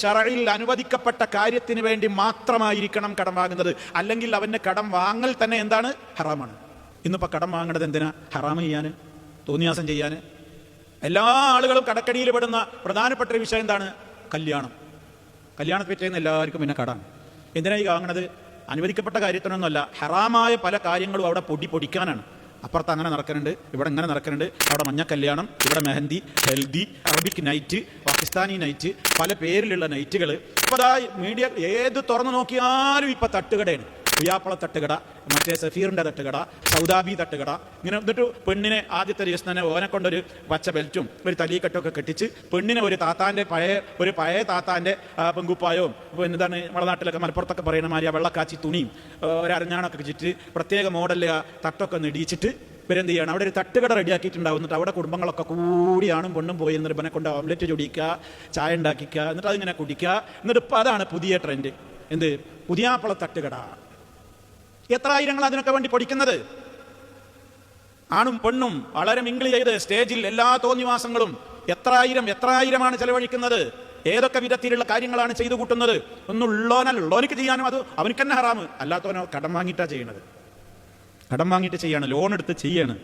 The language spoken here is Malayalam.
ഷറയിൽ അനുവദിക്കപ്പെട്ട കാര്യത്തിന് വേണ്ടി മാത്രമായിരിക്കണം കടം വാങ്ങുന്നത്. അല്ലെങ്കിൽ അവന്റെ കടം വാങ്ങൽ തന്നെ എന്താണ്? ഹറാമാണ്. ഇന്നിപ്പോൾ കടം വാങ്ങണത് എന്തിനാ? ഹറാം ചെയ്യാന് തോന്നിയാസം ചെയ്യാന്. എല്ലാ ആളുകളും കടക്കടിയിൽ പെടുന്ന പ്രധാനപ്പെട്ട ഒരു വിഷയം എന്താണ്? കല്യാണം. കല്യാണത്തെ പറ്റിയെന്ന് എല്ലാവർക്കും പിന്നെ കടാണ്. എന്തിനാ ഈ വാങ്ങണത്? അനുവദിക്കപ്പെട്ട കാര്യത്തിനൊന്നുമല്ല. ഹറാമായ പല കാര്യങ്ങളും അവിടെ പൊടി പൊടിക്കാനാണ്. അപ്പുറത്ത് അങ്ങനെ നടക്കുന്നുണ്ട് ഇവിടെ ഇങ്ങനെ നടക്കുന്നുണ്ട്. അവിടെ മഞ്ഞ കല്യാണം ഇവിടെ mehndi haldi Arabic night Pakistani night പല പേരിലുള്ള നൈറ്റുകൾ ഇപ്പോൾ മീഡിയ ഏത് തുറന്നു നോക്കിയാലും ഇപ്പം തട്ടുകടയാണ്. ഉയ്യാപ്പള തട്ടുകട മറ്റേ സഫീറിന്റെ തട്ടുകട സൗദാബി തട്ടുകട. ഇങ്ങനെ എന്നിട്ട് പെണ്ണിനെ ആദ്യത്തെ ദിവസം തന്നെ ഓനെ കൊണ്ടൊരു പച്ച ബെൽറ്റും ഒരു തലീക്കെട്ടൊക്കെ കെട്ടിച്ച് പെണ്ണിനെ ഒരു താത്താന്റെ പഴയ ഒരു പഴയ താത്താന്റെ ആ, പെങ്കുപ്പായവും എന്താണ് നമ്മുടെ നാട്ടിലൊക്കെ മലപ്പുറത്തൊക്കെ പറയുന്ന മാതിരി വെള്ളക്കാച്ചി തുണിയും ഒരഞ്ഞാണൊക്കെ വെച്ചിട്ട് പ്രത്യേക മോഡലിൽ തട്ടൊക്കെ നെടിയിച്ചിട്ട് ഇവരെന്ത് ചെയ്യണം അവിടെ ഒരു തട്ടുകട റെഡിയാക്കിയിട്ടുണ്ടാവും എന്നിട്ട് അവിടെ കുടുംബങ്ങളൊക്കെ കൂടിയാണ് പെണ്ണും പോയി എന്നിട്ട് ഇവനെ കൊണ്ട് ഓംലെറ്റ് ചൊടിക്കുക ചായ ഉണ്ടാക്കിക്കുക എന്നിട്ട് അതിങ്ങനെ കുടിക്കുക. എന്നിട്ട് ഇപ്പം അതാണ് പുതിയ ട്രെൻഡ് എന്ത്? പുതിയാപ്പള തട്ടുകട. എത്ര ആയിരങ്ങൾ അതിനൊക്കെ വേണ്ടി പൊടിക്കുന്നത് ആണും പെണ്ണും വളരെ മിങ്കിൾ ചെയ്ത് സ്റ്റേജിൽ എല്ലാ തോന്നിവാസങ്ങളും എത്ര ആയിരം എത്ര ആയിരമാണ് ചെലവഴിക്കുന്നത്? ഏതൊക്കെ വിധത്തിലുള്ള കാര്യങ്ങളാണ് ചെയ്തു കൂട്ടുന്നത്? ഒന്നുള്ളോനല്ല ഉള്ളോനിക്ക് ചെയ്യാനും അത് അവനിക്ക് തന്നെ ഹറാമ്. അല്ലാത്തവനോ കടം വാങ്ങിയിട്ടാണ് ചെയ്യണത്. കടം വാങ്ങിയിട്ട് ചെയ്യാണ്. ലോൺ എടുത്ത് ചെയ്യാണ്.